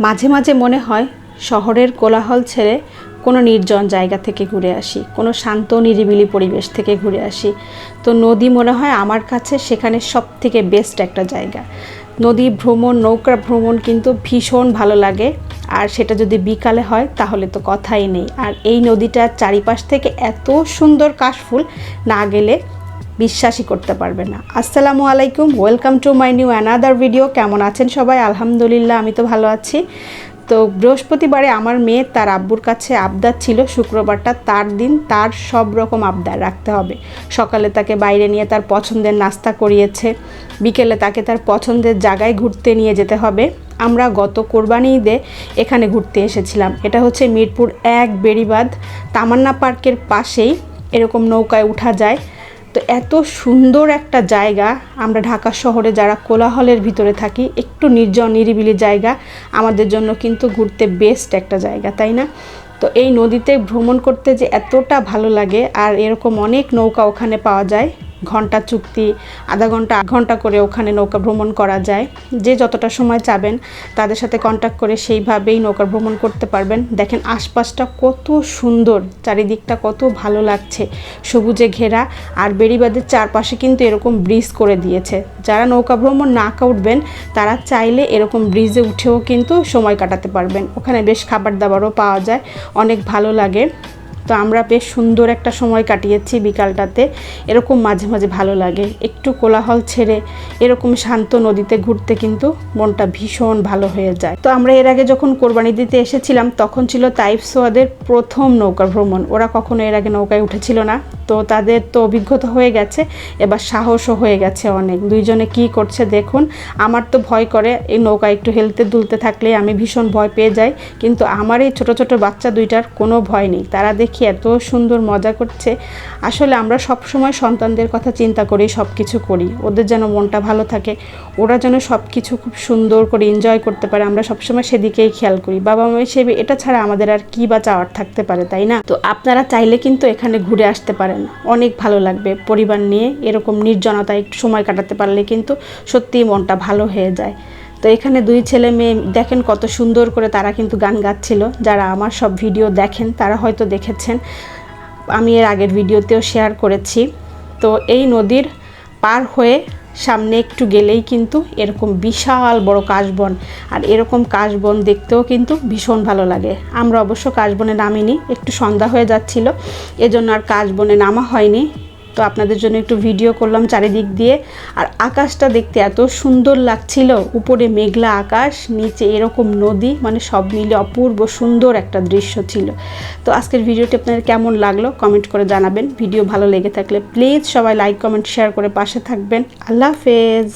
মাঝে মাঝে মনে হয় শহরের কোলাহল ছেড়ে কোনো নির্জন জায়গা থেকে ঘুরে আসি, কোনো শান্ত নিরিবিলি পরিবেশ থেকে ঘুরে আসি। তো নদী মনে হয় আমার কাছে সেখানে সব থেকে বেস্ট একটা জায়গা। নদী ভ্রমণ, নৌকা ভ্রমণ কিন্তু ভীষণ ভালো লাগে। আর সেটা যদি বিকালে হয় তাহলে তো কথাই নেই। আর এই নদীটার চারিপাশ থেকে এত সুন্দর কাশফুল না গেলে বিশ্বাসই করতে পারবে না। আসসালামু আলাইকুম welcome to my new another video কেমন আছেন সবাই? আলহামদুলিল্লাহ, আমি তো ভালো আছি। তো বৃহস্পতিবারে আমার মেয়ে তার আব্বুর কাছে আবদার ছিল, শুক্রবারটা তার দিন, তার সব রকম আবদার রাখতে হবে। সকালে তাকে বাইরে নিয়ে তার পছন্দের নাস্তা করিয়েছে, বিকেলে তাকে তার পছন্দের জায়গায় ঘুরতে নিয়ে যেতে হবে। আমরা গত কোরবানি ঈদে এখানে ঘুরতে এসেছিলাম। এটা হচ্ছে মিরপুর এক বেড়িবাঁধ, তামান্না পার্কের পাশেই। এরকম নৌকায় উঠা যায়। তো এত সুন্দর একটা জায়গা। আমরা ঢাকা শহরে যারা কোলাহলের ভিতরে থাকি, একটু নির্জন, নিরিবিলি জায়গা, আমাদের জন্য কিন্তু ঘুরতে বেস্ট একটা জায়গা, তাই না? তো এই নদীতে ভ্রমণ করতে যে এতটা ভালো লাগে, আর এরকম অনেক নৌকা ওখানে পাওয়া যায়। ঘণ্টা চুক্তি, আধা ঘণ্টা, আধ ঘণ্টা করে ওখানে নৌকা ভ্রমণ করা যায়। যে যতটা সময় চাবেন, তাদের সাথে কন্ট্যাক্ট করে সেইভাবেই নৌকা ভ্রমণ করতে পারবেন। দেখেন আশপাশটা কত সুন্দর, চারিদিকটা কত ভালো লাগছে। সবুজে ঘেরা, আর বেড়িবাঁধের চারপাশে কিন্তু এরকম ব্রিজ করে দিয়েছে। যারা নৌকা ভ্রমণ না উঠবেন তারা চাইলে এরকম ব্রিজে উঠেও কিন্তু সময় কাটাতে পারবেন। ওখানে বেশ খাবার দাবারও পাওয়া যায়, অনেক ভালো লাগে। তো আমরা বেশ সুন্দর একটা সময় কাটিয়েছি বিকালটাতে। এরকম মাঝে মাঝে ভালো লাগে। একটু কোলাহল ছেড়ে এরকম শান্ত নদীতে ঘুরতে কিন্তু মনটা ভীষণ ভালো হয়ে যায়। তো আমরা এর আগে যখন কোরবানি দিতে এসেছিলাম, তখন ছিল তাইফ সোয়াদের প্রথম নৌকা ভ্রমণ। ওরা কখনো এর আগে নৌকায় উঠেছিল না। তো তাদের তো অভিজ্ঞতা হয়ে গেছে, এবার সাহসও হয়ে গেছে অনেক। দুইজনে কি করছে দেখুন, আমার তো ভয় করে, এই নৌকা একটু হেলতে দুলতে থাকলে আমি ভীষণ ভয় পেয়ে যাই, কিন্তু আমার এই ছোটো ছোটো বাচ্চা দুইটার কোনো ভয় নেই। তারা দেখি এত সুন্দর মজা করছে। আসলে আমরা সব সময় সন্তানদের কথা চিন্তা করি সব কিছু করি। ওদের যেন মনটা ভালো থাকে, ওরা যেন সব কিছু খুব সুন্দর করে এনজয় করতে পারে। আমরা সবসময় সেদিকেই খেয়াল করি। বাবা মা হিসেবে এটা ছাড়া আমাদের আর কি বা চাওয়ার থাকতে পারে, তাই না? তো আপনারা চাইলে কিন্তু এখানে ঘুরে আসতে পারেন। অনেক ভালো লাগবে। পরিবার নিয়ে এরকম নির্জনতায় একটু সময় কাটাতে পারলে কিন্তু সত্যিই মনটা ভালো হয়ে যায়। তো এখানে দুই ছেলে মেয়ে, দেখেন কত সুন্দর করে তারা কিন্তু গান গাচ্ছিল। যারা আমার সব ভিডিও দেখেন, তারা হয়তো দেখেছেন। আমি এর আগের ভিডিওতেও শেয়ার করেছি। তো এই নদীর পার হয়ে সামনে একটু গেলেই কিন্তু এরকম বিশাল বড় কাশবন। আর এরকম কাশবন দেখতেও কিন্তু ভীষণ ভালো লাগে। আমরা অবশ্য কাশবনে নামিনি, একটু সন্ধ্যা হয়ে যাচ্ছিল। এজন্য আর কাশবনে নামা হয়নি। তো আপনাদের জন্য একটু ভিডিও করলাম চারিদিক দিয়ে। আর আকাশটা দেখতে এত সুন্দর লাগছিল। উপরে মেঘলা আকাশ, নিচে এরকম নদী মানে সব মিলে অপূর্ব সুন্দর একটা দৃশ্য ছিল। তো আজকের ভিডিওটি আপনাদের কেমন লাগল কমেন্ট করে জানাবেন। ভিডিও ভালো লেগে থাকলে প্লিজ সবাই লাইক কমেন্ট শেয়ার করে পাশে থাকবেন। আল্লাহ হাফেজ।